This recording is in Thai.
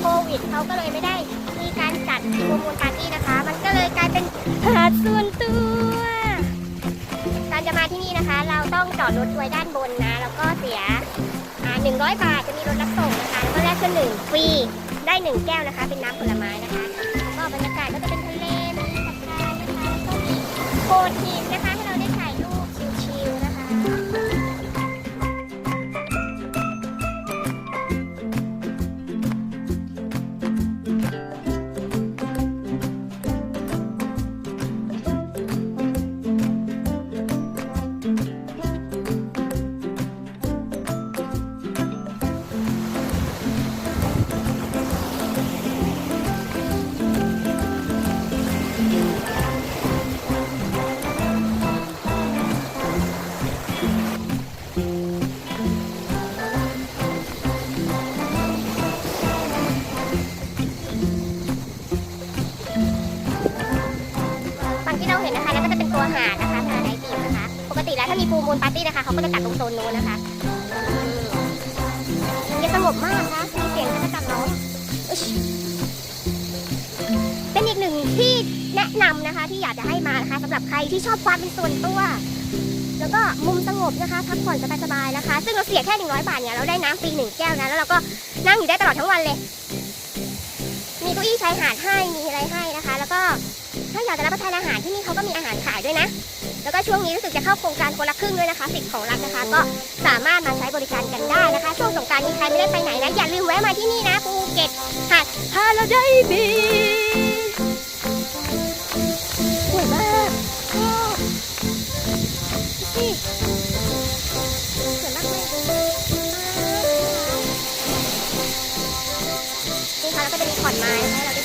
โควิดเขาก็เลยไม่ได้มีการจัดโปรโมทปาร์ตี้นะคะ มันก็เลยกลายเป็นหาดส่วนตัวการจะมาที่นี่นะคะ เราต้องจอดรถไว้ด้านบนนะแล้วก็เสียหนึ่งร้อยบาทจะมีรถรับส่งนะคะแล้วก็แลกเครื่องดื่มฟรีได้หนึ่งแก้วนะคะ เป็นน้ำผลไม้นะคะ ฟูมูลปาร์ตี้นะคะเขาก็จะจัดตรงโซนนู้นนะคะจะสงบมากนะคะมีเสียงจักรจันทร์ร้องเป็นอีกหนึ่งที่แนะนำนะคะ ที่อยากจะให้มานะคะสำหรับใครที่ชอบความเป็นส่วนตัว แล้วก็มุมสงบนะคะพักผ่อนสบายๆนะคะ ซึ่งเราเสียแค่100บาทเนี่ยเราได้น้ำฟรีหนึ่งแก้วนะแล้วเราก็นั่งอยู่ได้ตลอดทั้งวันเลย มีเก้าอี้ชายหาดให้มีอะไรให้นะคะ แล้วก็ถ้าอยากจะรับประทานอาหารที่นี่เขาก็มีอาหารขายด้วยนะ แล้วก็ช่วงนี้รู้สึกจะเข้าโครงการคนละครึ่งด้วยนะคะสิทธิ์ของรัฐนะคะ ก็สามารถมาใช้บริการกันได้นะคะ ช่วงสงการนี้ใครไม่ได้ไปไหนนะอย่าลืมแวะมาที่นี่นะภูเก็ตหาดพาราไดบีสวยมากชอบดูสิสวยมากเลยนี่ค่ะแล้วก็จะมีขอนไม้ให้เรา